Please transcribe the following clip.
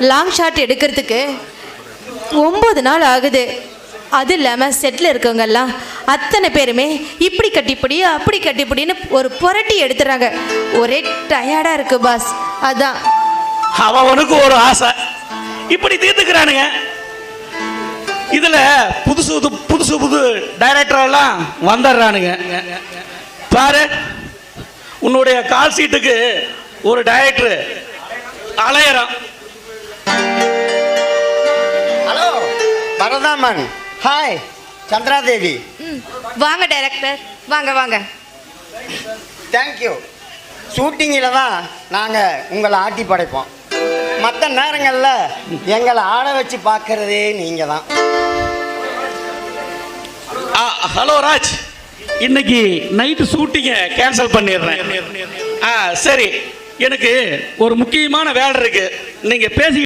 Long shot எடுக்கிறதுக்கு ஒம்பது நாள் ஆகுது. அது இல்லாமல் செட்டில் இருக்கவங்கெல்லாம் அத்தனை பேருமே இப்படி கட்டிப்பிடி அப்படி கட்டிப்பிடின்னு ஒரு புரட்டி எடுத்துறாங்க. ஒரே டயர்டாக இருக்கு பாஸ் அதான். அவனுக்கு ஒரு ஆசை. இப்படி தீர்த்துக்கிறானுங்க. இதில் புதுசு புது புதுசு புது டைரக்டரெல்லாம் வந்துடுறானுங்க. பாரு உன்னுடைய கால் சீட்டுக்கு ஒரு டைரக்டர் அலையறான். பரதாமன். ஹாய் சந்திராதேவி. வாங்க டைரக்டர் வாங்க வாங்க. தேங்க்யூ ஷூட்டிங்கில் தான் நாங்கள் உங்களை ஆட்டி படைப்போம். மற்ற நேரங்களில் எங்களை ஆட வச்சு பார்க்கறதே நீங்கள் தான். ஹலோ ராஜ். இன்னைக்கு நைட்டு ஷூட்டிங்கை கேன்சல் பண்ணிடுறேன். ஆ சரி. எனக்கு ஒரு முக்கியமான வேலை இருக்கு. நீங்க பேசி